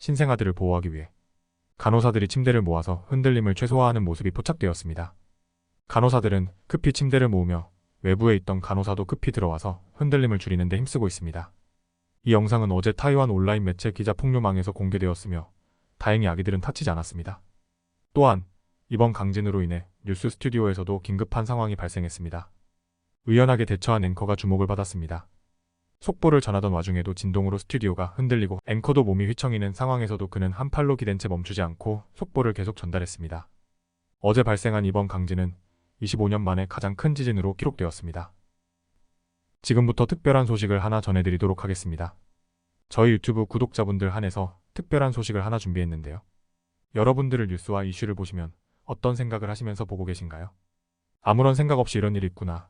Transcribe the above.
신생아들을 보호하기 위해 간호사들이 침대를 모아서 흔들림을 최소화하는 모습이 포착되었습니다. 간호사들은 급히 침대를 모으며 외부에 있던 간호사도 급히 들어와서 흔들림을 줄이는 데 힘쓰고 있습니다. 이 영상은 어제 타이완 온라인 매체 기자 폭로망에서 공개되었으며 다행히 아기들은 다치지 않았습니다. 또한 이번 강진으로 인해 뉴스 스튜디오에서도 긴급한 상황이 발생했습니다. 의연하게 대처한 앵커가 주목을 받았습니다. 속보를 전하던 와중에도 진동으로 스튜디오가 흔들리고 앵커도 몸이 휘청이는 상황에서도 그는 한 팔로 기댄 채 멈추지 않고 속보를 계속 전달했습니다. 어제 발생한 이번 강진은 25년 만에 가장 큰 지진으로 기록되었습니다. 지금부터 특별한 소식을 하나 전해드리도록 하겠습니다. 저희 유튜브 구독자분들 한해서 특별한 소식을 하나 준비했는데요. 여러분들을 뉴스와 이슈를 보시면 어떤 생각을 하시면서 보고 계신가요? 아무런 생각 없이 이런 일이 있구나,